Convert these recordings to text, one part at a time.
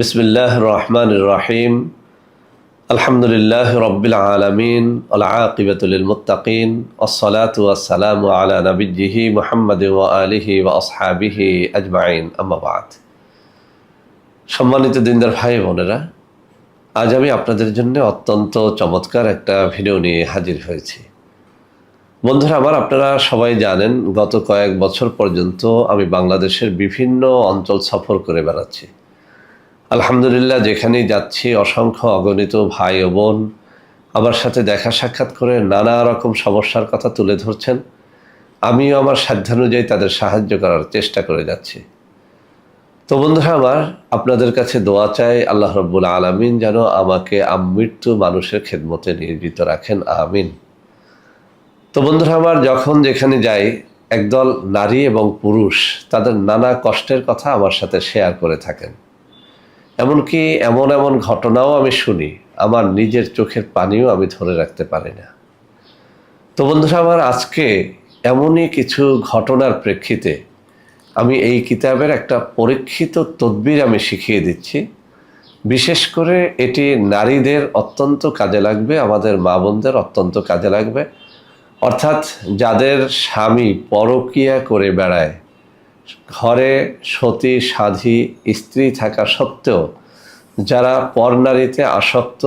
বিসমিল্লাহ রহমান রাহিম। আলহামদুলিল্লাহ রব্বিল আলমিন আলাকিবতুল মুতাকিন আসসালাতাম আলা নবীজিহি মোহাম্মদ আলিহি ওয়া আসহাবিহি আজমাইন। আম্মাবাদ সম্মানিত দিনদার ভাই বোনেরা, আজ আমি আপনাদের জন্য অত্যন্ত চমৎকার একটা ভিডিও নিয়ে হাজির হয়েছি। বন্ধুরা, আমার আপনারা সবাই জানেন, গত কয়েক বছর পর্যন্ত আমি বাংলাদেশের বিভিন্ন অঞ্চল সফর করে বেড়াচ্ছি। আলহামদুলিল্লাহ, যেখানেই যাচ্ছি, অসংখ্য অগণিত ভাই ও বোন আমার সাথে দেখা সাক্ষাৎ করে নানা রকম সমস্যার কথা তুলে ধরছেন। আমিও আমার সাধ্যানুযায়ী তাদের সাহায্য করার চেষ্টা করে যাচ্ছি। তো বন্ধুরা আমার, আপনাদের কাছে দোয়া চাই, আল্লাহ রব্বুল আলমিন যেন আমাকে আমৃত্যু মানুষের খেদমতে নিয়োজিত রাখেন, আমিন। তো বন্ধুরা আমার, যখন যেখানে যাই, একদল নারী এবং পুরুষ, তাদের নানা কষ্টের কথা আমার সাথে শেয়ার করে থাকেন। এমনকি এমন এমন ঘটনাও আমি শুনি, আমার নিজের চোখের পানিও আমি ধরে রাখতে পারি না। তো বন্ধুরা আমার আজকে এমনই কিছু ঘটনার প্রেক্ষিতে আমি এই কিতাবের একটা পরীক্ষিত তদবির আমি শিখিয়ে দিচ্ছি। বিশেষ করে এটি নারীদের অত্যন্ত কাজে লাগবে, আমাদের মা বোনদের অত্যন্ত কাজে লাগবে। অর্থাৎ যাদের স্বামী পরকিয়া করে বেড়ায় ঘরে সতী, সাধী, স্ত্রী থাকা সত্ত্বেও যারা পরনারীতে আসক্ত,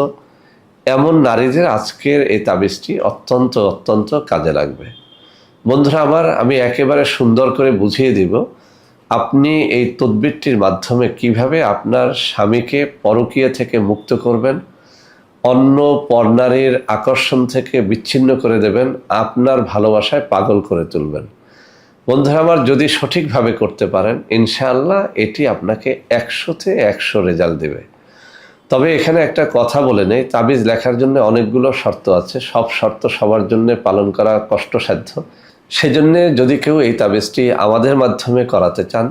এমন নারীদের আজকের এই তাবিজটি অত্যন্ত অত্যন্ত কাজে লাগবে। বন্ধুরা আমার, আমি একেবারে সুন্দর করে বুঝিয়ে দিব, আপনি এই তদবিরটির মাধ্যমে কীভাবে আপনার স্বামীকে পরকীয়া থেকে মুক্ত করবেন, অন্য পর্নারীর আকর্ষণ থেকে বিচ্ছিন্ন করে দেবেন, আপনার ভালোবাসায় পাগল করে তুলবেন। বন্ধুরা আমার যদি সঠিকভাবে করতে পারেন, ইনশাআল্লাহ এটি আপনাকে একশোতে একশো রেজাল্ট দেবে। তবে এখানে একটা কথা বলে নেই, তাবিজ লেখার জন্য অনেকগুলো শর্ত আছে। সব শর্ত সবার জন্য পালন করা কষ্টসাধ্য। সেজন্যে যদি কেউ এই তাবিজটি আমাদের মাধ্যমে করাতে চান,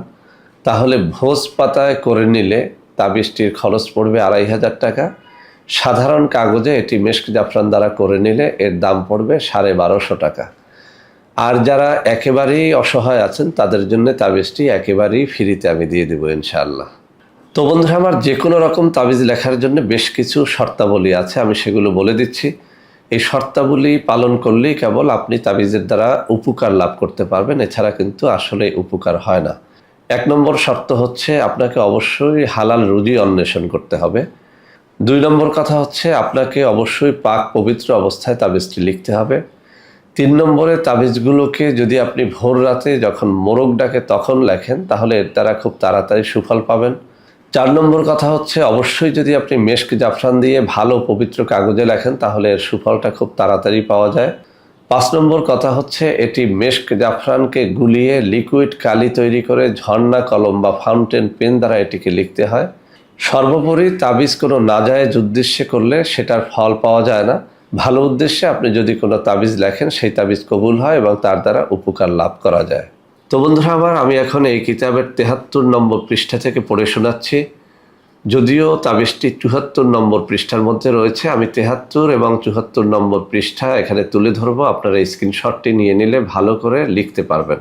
তাহলে ভোজ পাতায় করে নিলে তাবিজটির খরচ পড়বে আড়াই হাজার টাকা। সাধারণ কাগজে এটি মেস্ক জাফরান দ্বারা করে নিলে এর দাম পড়বে সাড়ে বারোশো টাকা। আর যারা একেবারেই অসহায় আছেন, তাদের জন্য তাবিজটি একেবারেই ফ্রিতে আমি দিয়ে দেবো ইনশাআল্লাহ। তো বন্ধুরা, আমার যে কোনো রকম তাবিজ লেখার জন্য বেশ কিছু শর্তাবলী আছে, আমি সেগুলো বলে দিচ্ছি। এই শর্তাবলী পালন করলেই কেবল আপনি তাবিজের দ্বারা উপকার লাভ করতে পারবেন, এছাড়া কিন্তু আসলে উপকার হয় না। এক নম্বর শর্ত হচ্ছে, আপনাকে অবশ্যই হালাল রুজি অন্বেষণ করতে হবে। দুই নম্বর কথা হচ্ছে, আপনাকে অবশ্যই পাক পবিত্র অবস্থায় তাবিজটি লিখতে হবে। তিন নম্বরে তাবিজগুলোকে যদি আপনি ভোর রাতে যখন মোরগ ডাকে তখন লেখেন, তাহলে এর দ্বারা খুব তাড়াতাড়ি সুফল পাবেন। চার নম্বর কথা হচ্ছে, অবশ্যই যদি আপনি মেশক জাফরান দিয়ে ভালো পবিত্র কাগজে লেখেন, তাহলে এর সুফলটা খুব তাড়াতাড়ি পাওয়া যায়। পাঁচ নম্বর কথা হচ্ছে, এটি মেশক জাফরানকে গুলিয়ে লিকুইড কালি তৈরি করে ঝর্ণা, কলম বা ফাউন্টেন পেন দ্বারা এটিকে লিখতে হয়। সর্বোপরি তাবিজ কোনো নাজায়েজ উদ্দেশ্যে করলে সেটার ফল পাওয়া যায় না। ভালো উদ্দেশ্যে আপনি যদি কোনো তাবিজ লেখেন, সেই তাবিজ কবুল হয় এবং তার দ্বারা উপকার লাভ করা যায়। তো বন্ধুরা আমার আমি এখন এই কিতাবের তেহাত্তর নম্বর পৃষ্ঠা থেকে পড়ে শোনাচ্ছি। যদিও তাবিজটি চুহাত্তর নম্বর পৃষ্ঠার মধ্যে রয়েছে, আমি তেহাত্তর এবং চুহাত্তর নম্বর পৃষ্ঠা এখানে তুলে ধরবো। আপনারা স্ক্রিনশটটি নিয়ে নিলে ভালো করে লিখতে পারবেন।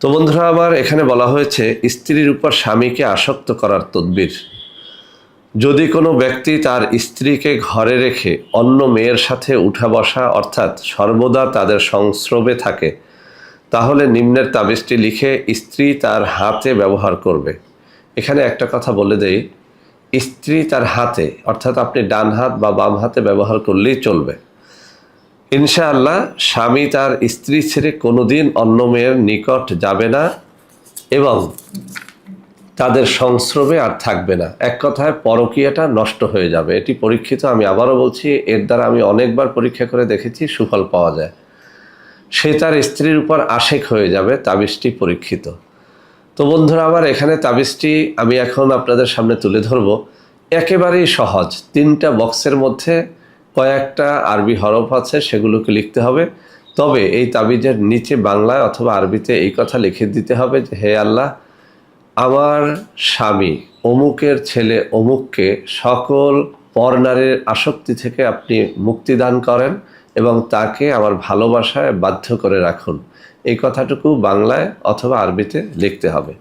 তো বন্ধুরা, আবার এখানে বলা হয়েছে, স্ত্রীর উপর স্বামীকে আসক্ত করার তদবির। যদি কোনো ব্যক্তি তার স্ত্রীকে ঘরে রেখে অন্য মেয়ের সাথে উঠা বসা, অর্থাৎ সর্বদা তাদের সংস্রবে থাকে, তাহলে নিম্নের তাবিজটি লিখে স্ত্রী তার হাতে ব্যবহার করবে। এখানে একটা কথা বলে দেই, স্ত্রী তার হাতে, অর্থাৎ আপনি ডান হাত বা বাম হাতে ব্যবহার করলেই চলবে। ইনশাআল্লাহ, স্বামী তার স্ত্রী ছেড়ে কোনোদিন অন্য মেয়ের নিকট যাবে না এবং তাদের সংস্রবে আর থাকবে না। এক কথায় পরকীয়াটা নষ্ট হয়ে যাবে। এটি পরীক্ষিত, আমি আবারও বলছি, এর দ্বারা আমি অনেকবার পরীক্ষা করে দেখেছি সুফল পাওয়া যায়। সে তার স্ত্রীর উপর আশেক হয়ে যাবে, তাবিজটি পরীক্ষিত। তো বন্ধুরা, আমার এখানে তাবিজটি আমি এখন আপনাদের সামনে তুলে ধরব। একেবারেই সহজ। তিনটা বক্সের মধ্যে কয়েকটা আরবি হরফ আছে, সেগুলোকে লিখতে হবে। তবে এই তাবিজের নিচে বাংলায় অথবা আরবিতে এই কথা লিখে দিতে হবে যে, হে আল্লাহ আমার স্বামী, অমুকের ছেলে অমুককে সকল পরনারীর আসক্তি থেকে আপনি মুক্তি দান করেন এবং তাকে আমার ভালোবাসায় বাধ্য করে রাখুন। এই কথাটুকু বাংলায় অথবা আরবিতে লিখতে হবে।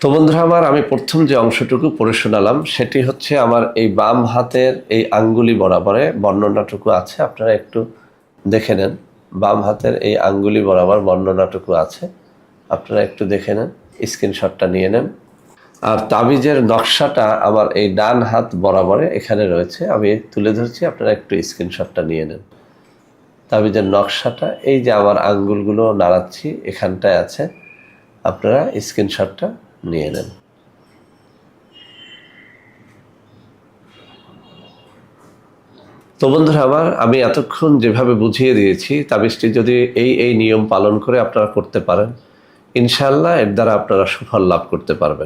তো বন্ধুরা আমার, আমি প্রথম যে অংশটুকু পড়ে শোনালাম, সেটি হচ্ছে আমার এই বাম হাতের এই আঙ্গুলি বরাবরে বর্ণনাটুকু আছে। আপনারা একটু দেখে নেন। বাম হাতের এই আঙ্গুলি বরাবর বর্ণনাটুকু আছে। আপনারা একটু দেখে নেন। স্ক্রিনশটটা নিয়ে নেন। আর তাবিজের নকশাটা আমার এই ডান হাত বরাবরে এখানে রয়েছে। আমি তুলে ধরছি, আপনারা একটু স্ক্রিনশটটা নিয়ে নেন। তাবিজের নকশাটা, এই যে আমার আঙ্গুলগুলো নাড়াচ্ছি, এখানটায় আছে। আপনারা স্ক্রিনশটটা নিয়ে নেন। তো বন্ধুরা আমার, আমি এতক্ষণ যেভাবে বুঝিয়ে দিয়েছি, তাবিজটি যদি এই এই নিয়ম পালন করে আপনারা করতে পারেন ইনশাল্লাহ এর দ্বারা আপনারা সুফল লাভ করতে পারবেন।